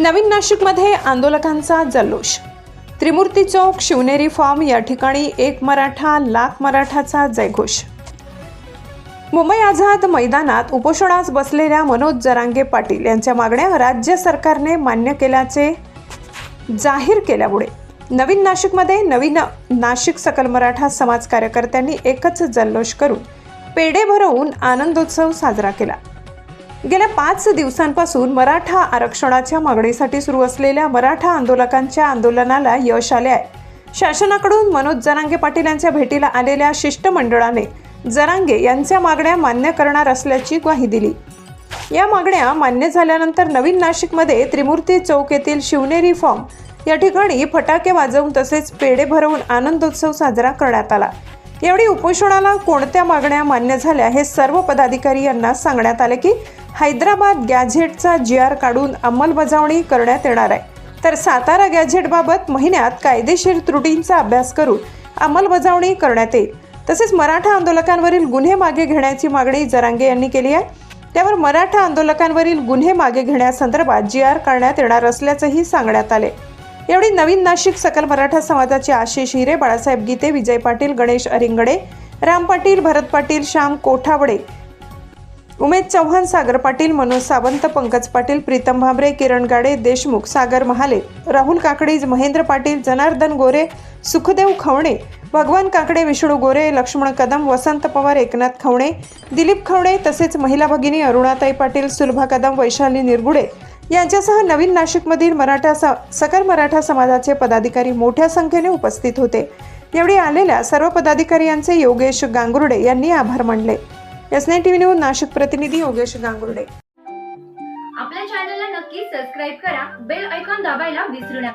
नवीन नाशिकमध्ये आंदोलकांचा जल्लोष. त्रिमूर्ती चौक शिवनेरी फॉर्म या ठिकाणी एक मराठा लाख मराठाचा जयघोष. मुंबई आझाद मैदानात उपोषणास बसलेल्या मनोज जरांगे पाटील यांच्या मागण्या राज्य सरकारने मान्य केल्याचे जाहीर केल्यामुळे नवीन नाशिकमध्ये नवीन नाशिक सकल मराठा समाज कार्यकर्त्यांनी एकच जल्लोष करून पेढे भरवून आनंदोत्सव साजरा केला. गेल्या पाच दिवसांपासून मराठा आरक्षणाच्या मागणीसाठी सुरू असलेल्या मराठा आंदोलकांच्या आंदोलनाला यश आले आहे. शासनाकडून मनोज जरांगे पाटील यांच्या भेटीला आलेल्या शिष्टमंडळाने जरांगे यांच्या मागण्या मान्य करणार असल्याची ग्वाही दिली. या मागण्या मान्य झाल्यानंतर नवीन नाशिकमध्ये त्रिमूर्ती चौक येथील शिवनेरी फॉर्म या ठिकाणी फटाके वाजवून तसेच पेढे भरवून आनंदोत्सव साजरा करण्यात आला. यावेळी उपोषणाला कोणत्या मागण्या मान्य झाल्या हे सर्व पदाधिकारी यांना सांगण्यात आले की हैदराबाद गॅझेटचा जी आर काढून अंमलबजावणी करण्यात येणार आहे. तर सातारा गॅझेटबाबत महिन्यात कायदेशीर त्रुटींचा अभ्यास करून अंमलबजावणी करण्यात येईल. तसेच मराठा आंदोलकांवरील गुन्हे मागे घेण्याची मागणी जरांगे यांनी केली आहे. त्यावर मराठा आंदोलकांवरील गुन्हे मागे घेण्यासंदर्भात जी आर काढण्यात येणार असल्याचंही सांगण्यात आले. यावेळी नवीन नाशिक सकल मराठा समाजाचे आशिष हिरे बाळासाहेब गीते विजय पाटील गणेश अरिंगडे राम पाटील भरत पाटील श्याम कोठावडे उमेद चव्हाण सागर पाटील मनोज सावंत पंकज पाटील प्रीतम भाबरे किरण गाडे देशमुख सागर महाले राहुल काकडीज महेंद्र पाटील जनार्दन गोरे सुखदेव खवणे भगवान काकडे विष्णू गोरे लक्ष्मण कदम वसंत पवार एकनाथ खवणे दिलीप खवणे तसेच महिला भगिनी अरुणाताई पाटील सुलभा कदम वैशाली निरगुडे यांच्यासह नवीन नाशिकमधील मराठा स सकल मराठा समाजाचे पदाधिकारी मोठ्या संख्येने उपस्थित होते. यावेळी आलेल्या सर्व पदाधिकारी यांचे योगेश गांगुर्डे यांनी आभार मानले. S nine TV news Nashik प्रतिनिधी योगेश गांगुर्डे. आपल्या चॅनलला नक्की सबस्क्राईब करा. बेल ऐकॉन दाबायला विसरू नका.